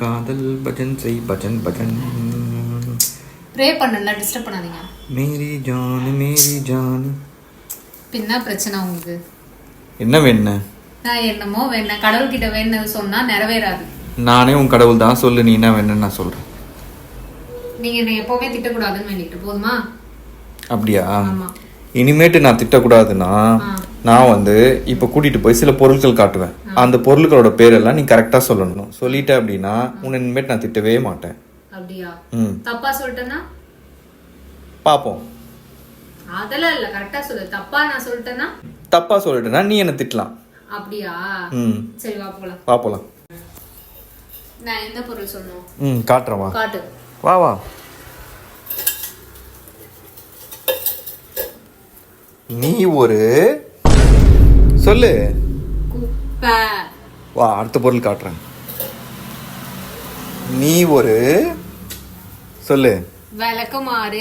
காதல் பஜன் செய் பஜன் பஜன். ப்ரே பண்ணல டிஸ்டர்ப் பண்ணாதீங்க. மேரி ஜான் மேரி ஜான். பின்ன பிரச்சனை உங்களுக்கு. என்ன வேணும் நான் என்னமோ வேண கடவுள்கிட்ட வேணுனது சொன்னா நிறைவேறாது. நானே உன் கடவுள் தான். சொல்லு நீ என்ன வேணும்னு நான் சொல்றேன். நீங்க என்னை எப்பவுமே திட்டக்கூடாதுன்னு வேண்டிட்டு போதுமா? அப்படியா? ஆமா. இனிமேட்டு நான் திட்டக்கூடாதுன்னா. நான் வந்து இப்போ கூட்டிட்டு போய் சில பொருட்கள் காட்டுவேன். அந்த பொருட்களோட பேரெல்லாம் நீ கரெக்டா சொல்லணும். சொல்லிட்ட அப்படின்னா உன்னை இனிமேட்டு நான் திட்டவே மாட்டேன். அப்படியா? ம். தப்பா சொல்லிட்டேன்னா? பார்ப்போம் அதெல்லாம் இல்ல கரெக்டா சொல்லு. தப்பா நான் சொல்லிட்டேன்னா? தப்பா சொல்லிட்டேன்னா நீ என்னை திட்டலாம். அப்படியா? ம். சரி வா போலாம். பார்ப்போலாம் நான் என்ன பொருள் சொல்லணும்? ம் காட்டுறேன் வா. காட்டு. வா வா. நீ ஒரு சொல்லு. வா அடுத்த பொருள் காட்டுறேன். நீ ஒரு சொல்லு. விளக்குமாறு